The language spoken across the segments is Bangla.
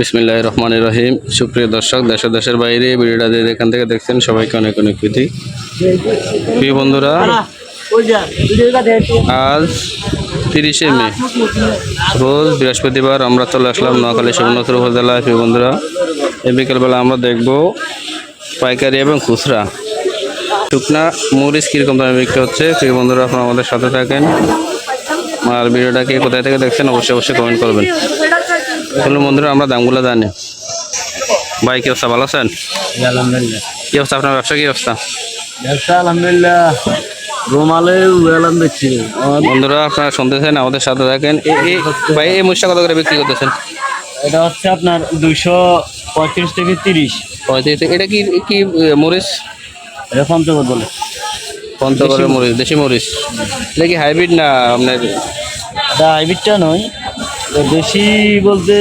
বিসমিল্লাহ রহমান রহিম। সুপ্রিয় দর্শক দেশের দেশের বাইরে ভিডিওটা যে এখান থেকে দেখছেন, সবাইকে অনেক অনেক প্রীতি। প্রিয় বন্ধুরা, আজ তিরিশে মে, রোজ বৃহস্পতিবার আমরা চলে আসলাম নোয়াখালী শিবনগর উপজেলায়। প্রিয় বন্ধুরা, এই বিকেলবেলা আমরা দেখব পাইকারি এবং খুচরা। শুকনা মরিচ কীরকম দামে বিক্রি হচ্ছে? প্রিয় বন্ধুরা, আপনারা আমাদের সাথে থাকেন। আর ভিডিওটাকে কোথায় থেকে দেখছেন, অবশ্যই অবশ্যই কমেন্ট করবেন। চলুন বন্ধুরা আমরা দামগুলো জানি। ভাই কি অবস্থা? ভালো আছেন? আলহামদুলিল্লাহ। কি অবস্থা? আপনার ব্যবসা কি অবস্থা? ব্যবসা আলহামদুলিল্লাহ রুমালে উয়ালাম দেখছি বন্ধুরা আপনারা শুনতেছেন আমাদের সাথে থাকেন। ভাই এই কত করে বিক্রি করতেছেন? এটা হচ্ছে আপনার দুইশো পঁয়ত্রিশ থেকে তিরিশ। পঁয়ত্রিশ থেকে- এটা কি কি মরিচ? এটা পঞ্চগড় বলে। পঞ্চগড়ের মরিচ দেশি মরিচ। এটা কি হাইব্রিড না আপনার? এটা হাইব্রিডটা নয় দেশি বলতে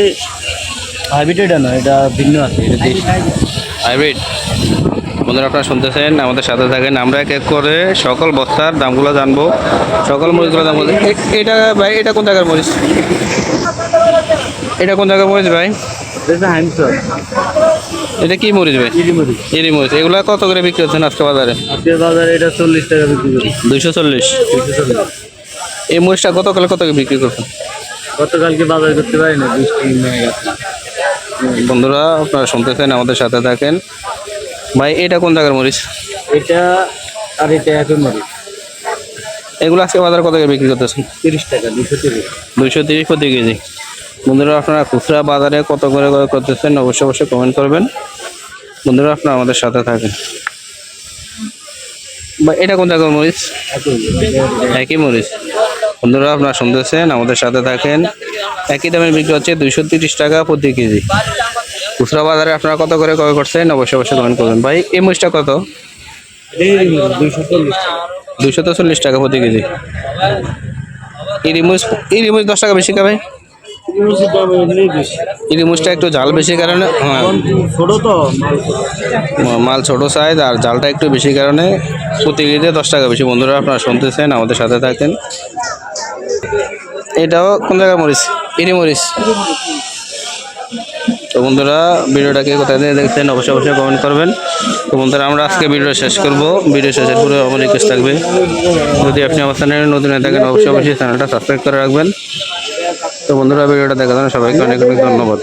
হাইব্রিড এটা নয় এটা ভিন্ন আছে এটা দেশি। হাইব্রিড বন্ধুরা আপনারা শুনতেছেন আমাদের সাথে থাকেন আমরা। এক এক করে সকল বস্তার দামগুলো জানব। সকল মরিচগুলোর দাম বলতে এটা ভাই এটা কোন জায়গার মরিচ? এটা কোন জায়গার মরিচ ভাই? এটা কি মরিচ ভাই? এরি মরিচ। এগুলো কত করে বিক্রি হচ্ছেন আজকে বাজারে? বাজারে এটা চল্লিশ টাকা বিক্রি করি। দুইশো চল্লিশ। এই মরিচটা গতকালে কত করে বিক্রি করছেন গতকালকে বাজার করতে পারি না বৃষ্টি নেমে গেছে। বন্ধুরা আপনারা শুনতেছেন আমাদের সাথে থাকেন। ভাই এটা কোন জায়গার মরিচ? এটা আর এটা একই মরিচ। এগুলো আজকে বাজারে কত করে বিক্রি করতেছেন? তিরিশ টাকা দুশো তিরিশ। দুইশো তিরিশ প্রতি কেজি। বন্ধুরা আপনারা খুচরা বাজারে কত করে করে করতেছেন অবশ্যই অবশ্যই কমেন্ট করবেন। বন্ধুরা আপনারা আমাদের সাথে থাকেন। এটা কোন জায়গার মরিচ? একই মরিচ। বন্ধুরা, আপনারা শুনতেছেন, আমাদের সাথে থাকেন। একই দামে বিক্রি হচ্ছে দুইশো তিরিশ টাকা প্রতি কেজি। খুচরা বাজারে আপনারা কত করে ক্রয় করছেন, অবশ্যই অবশ্যই কমেন্ট করবেন। ভাই, এই মরিচটা কত? দুইশো চল্লিশ টাকা প্রতি কেজি। এই রিমুজ এই রিমুজ দশ টাকা বেশি খাবে? একটু জাল বেশি কারণে হ্যাঁ। ছোট তো? মাল ছোট সাইজ আর জালটা একটু বেশি কারণে প্রতি কেজিতে দশ টাকা বেশি। বন্ধুরা আপনারা শুনতেছেন আমাদের সাথে থাকেন। এটাও কোন জায়গায় মরিচ? ইরি মরিচ। তো বন্ধুরা ভিডিওটাকে কোথায় থেকে দেখছেন অবশ্যই অবশ্যই কমেন্ট করবেন। তো বন্ধুরা আমরা আজকে ভিডিও শেষ করব। ভিডিও শেষের পুরো আমার রিকোয়েস্ট থাকবে। যদি আপনি আমার চ্যানেলে নতুন হয়ে থাকেন অবশ্যই অবশ্যই চ্যানেলটা সাবস্ক্রাইব করে রাখবেন। তো বন্ধুরা ভিডিওটা দেখার জন্য সবাইকে অনেক অনেক ধন্যবাদ।